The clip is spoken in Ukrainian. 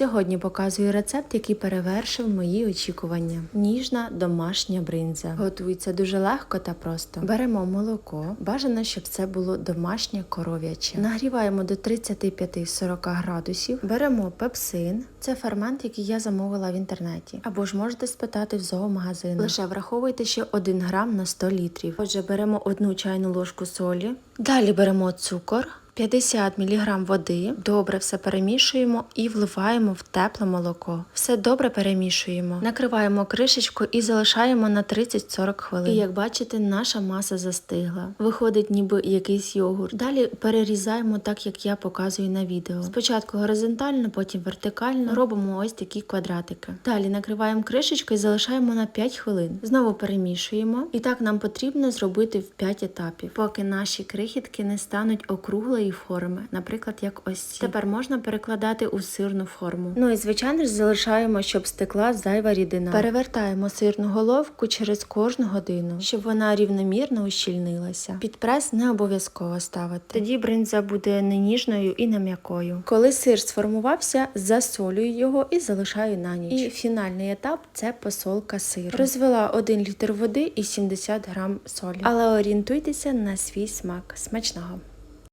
Сьогодні показую рецепт, який перевершив мої очікування. Ніжна домашня бринза. Готується дуже легко та просто. Беремо молоко. Бажано, щоб це було домашнє коров'яче. Нагріваємо до 35-40 градусів. Беремо пепсин. Це фермент, який я замовила в інтернеті. Або ж можете спитати в зоомагазину. Лише враховуйте ще 1 грам на 100 літрів. Отже, беремо одну чайну ложку солі. Далі беремо цукор. 50 мг води, добре все перемішуємо і вливаємо в тепле молоко. Все добре перемішуємо, накриваємо кришечку і залишаємо на 30-40 хвилин. І як бачите, наша маса застигла. Виходить ніби якийсь йогурт. Далі перерізаємо так, як я показую на відео. Спочатку горизонтально, потім вертикально робимо ось такі квадратики. Далі накриваємо кришечку і залишаємо на 5 хвилин. Знову перемішуємо. І так нам потрібно зробити в 5 етапів, поки наші крихітки не стануть округлої форми, наприклад, як ось ці. Тепер можна перекладати у сирну форму. Ну і звичайно ж залишаємо, щоб стекла зайва рідина. Перевертаємо сирну головку через кожну годину, щоб вона рівномірно ущільнилася. Під прес не обов'язково ставити. Тоді бринза буде не ніжною і не м'якою. Коли сир сформувався, засолюю його і залишаю на ніч. І фінальний етап це посолка сиру. Розвела 1 літр води і 70 грам солі. Але орієнтуйтеся на свій смак. Смачного!